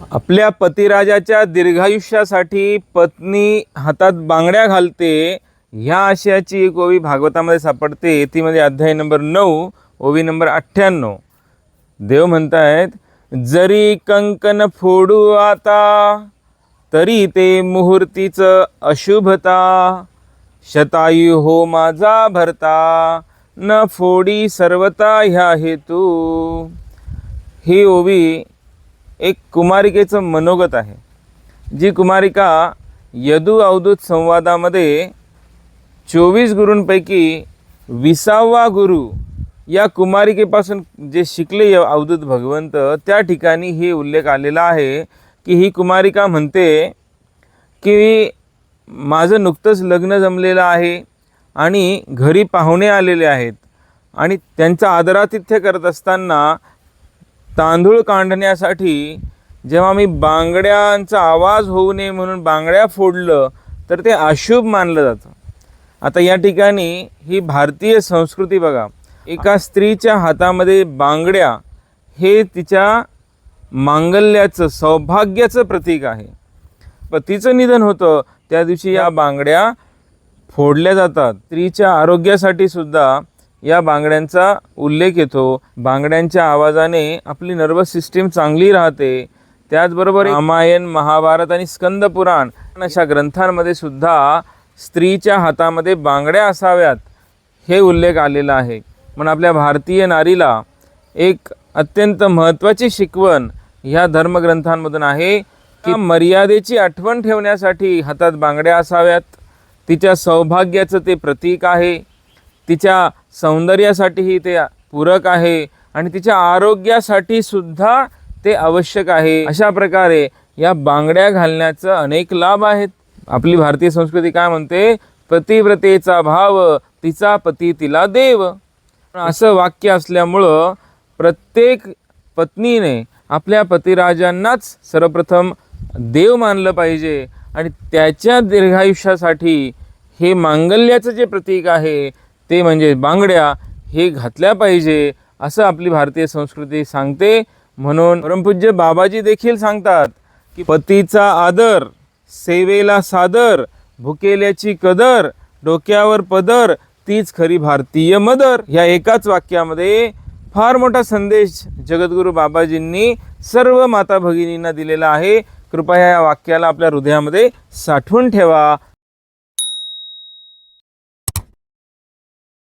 आपल्या पतिराजाच्या दीर्घायुष्यासाठी पत्नी हातात बांगड्या घालते ह्या आशयाची एक ओवी भागवतामध्ये सापडते. ती म्हणजे अध्याय नंबर नऊ ओवी नंबर अठ्ठ्याण्णव. देव म्हणतायत जरी कंकण फोडू आता तरी ते मुहूर्तीचं अशुभता. शतायू हो माझा भरता न फोडी सर्वता ह्या हेतू. ही ओवी एक कुमारिकेचं मनोगत आहे जी कुमारिका यदू अवधूत संवादामध्ये चोवीस गुरूंपैकी विसावा गुरु या कुमारिकेपासून जे शिकले य- अवधूत भगवंत त्या ठिकाणी हे उल्लेख आलेला आहे की ही कुमारिका म्हणते की माझं नुकतंच लग्न जमलेलं आहे आणि घरी पाहुणे आलेले आहेत आणि त्यांचं आदरातिथ्य करत असताना तांदूळ काढण्यासाठी जेव्हा मी बांगड्यांचा आवाज होऊ नये म्हणून बांगड्या फोडलं तर ते अशुभ मानलं जातं. आता या ठिकाणी ही भारतीय संस्कृती बघा. एका स्त्रीच्या हातामध्ये बांगड्या हे तिच्या मांगल्याचं सौभाग्याचं प्रतीक आहे. पतीचं निधन होतं त्या दिवशी या बांगड्या फोडल्या जातात. स्त्रीच्या आरोग्यासाठी सुद्धा या बांगड्यांचा उल्लेख येतो. बांगड्यांच्या आवाजाने आपली नर्वस सिस्टीम चांगली राहते. त्याचबरोबर रामायण महाभारत आणि स्कंद पुराण अशा ग्रंथांमध्ये सुद्धा स्त्रीच्या हातामध्ये बांगड्या असाव्यात हे उल्लेख आलेला आहे. पण आपल्या भारतीय नारीला एक अत्यंत महत्त्वाची शिकवण ह्या धर्मग्रंथांमधून आहे की मर्यादेची आठवण ठेवण्यासाठी हातात बांगड्या असाव्यात. तिच्या सौभाग्याचं ते प्रतीक आहे. तिच्या सौंदर्यासाठीही ते पूरक आहे आणि तिच्या आरोग्यासाठी सुद्धा ते आवश्यक आहे. अशा प्रकारे या बांगड्या घालण्याचं अनेक लाभ आहेत. आपली भारतीय संस्कृती काय म्हणते? पतिव्रतेचा भाव तिचा पती तिला देव. असं वाक्य असल्यामुळं प्रत्येक पत्नीने आपल्या पतिराजांनाच सर्वप्रथम देव मानलं पाहिजे आणि त्याच्या दीर्घायुष्यासाठी हे मांगल्याचं जे प्रतीक आहे ते म्हणजे बांगड्या हे घातल्या पाहिजे असं आपली भारतीय संस्कृती सांगते. म्हणून परमपूज्य बाबाजी देखील सांगतात की पतीचा आदर सेवेला सादर भुकेल्याची कदर डोक्यावर पदर तीच खरी भारतीय मदर. ह्या एकाच वाक्यामध्ये फार मोठा संदेश जगद्गुरू बाबाजींनी सर्व माता भगिनींना दिलेला आहे. कृपया या वाक्याला आपल्या हृदयामध्ये साठवून ठेवा.